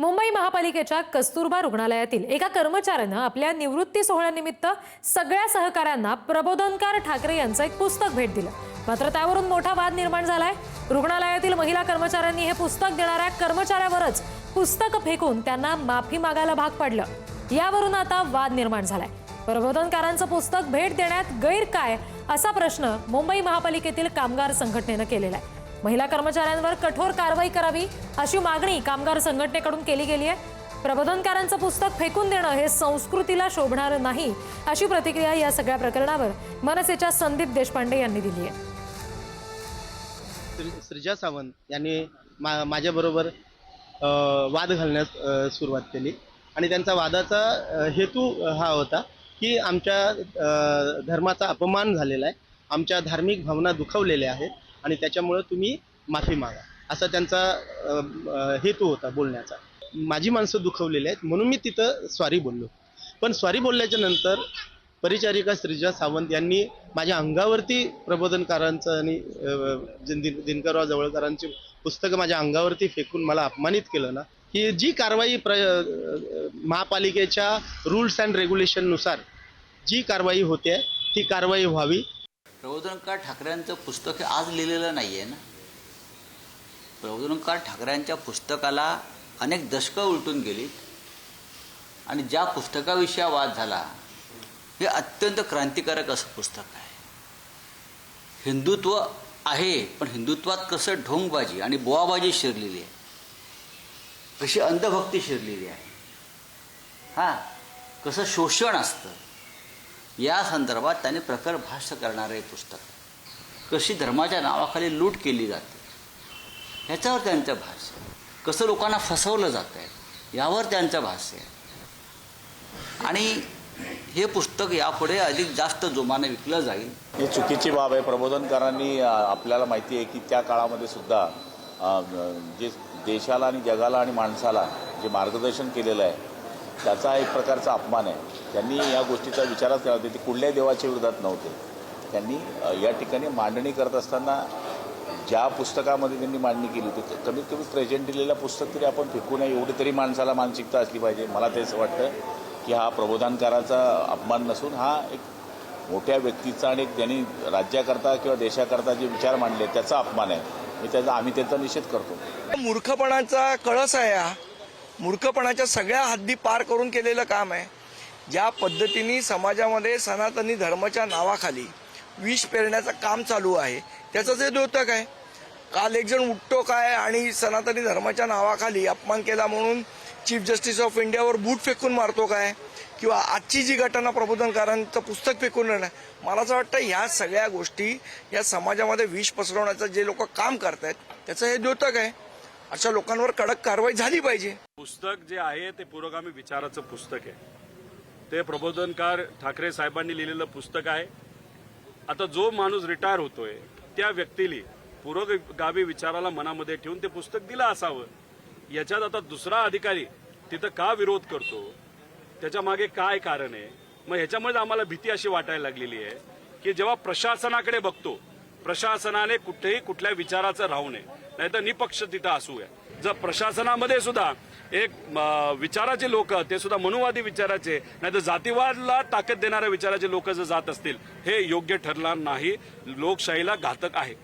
मुंबई महापालिकेच्या कस्तुरबा रुग्णालयातील एका कर्मचाऱ्यानं आपल्या निवृत्ती सोहळ्यानिमित्त सगळ्या सहकाऱ्यांना प्रबोधनकार ठाकरे यांचं एक पुस्तक भेट दिलं. मात्र त्यावरून मोठा वाद निर्माण झालाय. रुग्णालयातील महिला कर्मचाऱ्यांनी हे पुस्तक देणाऱ्या कर्मचाऱ्यावरच पुस्तक फेकून त्यांना माफी मागायला भाग पडलं. यावरून आता वाद निर्माण झालाय. प्रबोधनकारांचं पुस्तक भेट देण्यात गैर काय असा प्रश्न मुंबई महापालिकेतील कामगार संघटनेनं केलेला आहे. महिला कर्मचाऱ्यांवर कठोर कारवाई करावी अशी मागणी कामगार संघटनेकडून केली गेली आहे. प्रबोधनकारांचं पुस्तक फेकून देणं हे संस्कृतीला शोभणार नाही अशी प्रतिक्रिया या सगळ्या प्रकरणावर मनसेच्या संदीप देशपांडे यांनी दिली आहे. श्री- श्रीजा सावंत यांनी मा माझ्याबरोबर वाद घालण्यास सुरुवात केली. आणि त्यांचा वादाचा हेतू हा होता की आमच्या धर्माचा अपमान झालेला आहे. आमच्या धार्मिक भावना दुखावलेल्या आहेत. आणि त्याच्यामुळं तुम्ही माफी मागा. असा त्यांचा हेतू होता बोलण्याचा. माझी माणसं दुखवलेली आहेत म्हणून मी तिथं स्वारी बोललो. पण स्वारी बोलल्याच्या नंतर परिचारिका श्रीजा सावंत यांनी माझ्या अंगावरती प्रबोधनकारांचं आणि दिन दिनकरराव जवळकरांची पुस्तकं माझ्या अंगावरती फेकून मला अपमानित केलं ना ही जी कारवाई प्र महापालिकेच्या रूल्स अँड रेग्युलेशननुसार जी कारवाई होते ती कारवाई व्हावी प्रबोधनकार ठाकरेंचं पुस्तक हे आज लिहिलेलं नाही आहे ना? प्रबोधनकार ठाकरेंच्या पुस्तकाला अनेक दशकं उलटून गेलीत. आणि ज्या पुस्तकाविषयी वाद झाला हे अत्यंत क्रांतिकारक असं पुस्तक आहे. हिंदुत्व आहे पण हिंदुत्वात कसं ढोंगबाजी आणि बोवाबाजी शिरलेली आहे. कशी अंधभक्ती शिरलेली आहे. हां कसं शोषण असतं. या संदर्भात त्याने प्रखर भाष्य करणारं हे पुस्तक. कशी धर्माच्या नावाखाली लूट केली जाते ह्याच्यावर त्यांचं भाष्य. कसं लोकांना फसवलं जात आहे यावर त्यांचं भाष्य आहे. आणि हे पुस्तक यापुढे अधिक जास्त जोमाने विकलं जाईल. ही चुकीची बाब आहे. प्रबोधनकारांनी आपल्याला माहिती आहे की त्या काळामध्ये सुद्धा जे देशाला आणि जगाला आणि माणसाला जे मार्गदर्शन केलेलं आहे त्याचा एक प्रकारचा अपमान आहे. त्यांनी या गोष्टीचा विचारच केला होता. ते कुठल्याही देवाच्या विरोधात नव्हते. त्यांनी या ठिकाणी मांडणी करत असताना ज्या पुस्तकामध्ये त्यांनी मांडणी केली होती कमीत कमी प्रेझेंट दिलेलं पुस्तक तरी आपण फेकू नये एवढी तरी माणसाला मानसिकता असली पाहिजे. मला तेच वाटतं की हा प्रबोधनकाराचा अपमान नसून हा एक मोठ्या व्यक्तीचा आणि एक त्यांनी राज्याकरता किंवा देशाकरता जे विचार मांडले त्याचा अपमान आहे. मी त्याचा आम्ही त्याचा निषेध करतो. मूर्खपणाचा कळस आहे हा. मूर्खपणाच्या सगळ्या हद्दी पार करून केलेलं काम आहे. ज्या पद्धतीने समाजामध्ये सनातनी धर्माच्या नावाखाली विष पेरण्याचं काम चालू आहे त्याचं जे द्योतक आहे. काल एक जण उठतो काय आणि सनातनी धर्माच्या नावाखाली अपमान केला म्हणून चीफ जस्टिस ऑफ इंडियावर बूट फेकून मारतो काय? किंवा आजची जी घटना प्रबोधनकारांचं पुस्तक फेकून मला असं वाटतं ह्या सगळ्या गोष्टी या समाजामध्ये विष पसरवण्याचं जे लोक काम करतायत त्याचं हे द्योतक आहे. अशा लोकांवर कडक कारवाई झाली पाहिजे. पुस्तक जे आहे ते पुरोगामी विचाराचं पुस्तक आहे. ते प्रबोधनकार ठाकरे साहेबांनी लिहिलेलं पुस्तक आहे. आता जो माणूस रिटायर होतोय त्या व्यक्तीला पुरोगामी विचाराला मनामध्ये ठेवून ते पुस्तक दिलं असावं. याच्यात आता दुसरा अधिकारी तिथं का विरोध करतो? त्याच्यामागे काय कारण आहे? मग ह्याच्यामुळे आम्हाला भीती अशी वाटायला लागलेली आहे की जेव्हा प्रशासनाकडे बघतो प्रशासनाने कुठेही कुठल्या विचाराचं राहू नये. नाहीतर निपक्ष तिथं असूया जर प्रशासनामध्ये सुद्धा एक विचाराचे लोक ते सुद्धा मनुवादी विचाराचे नाही तर जातीवादला ताकद देणाऱ्या विचाराचे लोक जर जात असतील हे योग्य ठरणार नाही. लोकशाहीला घातक आहे.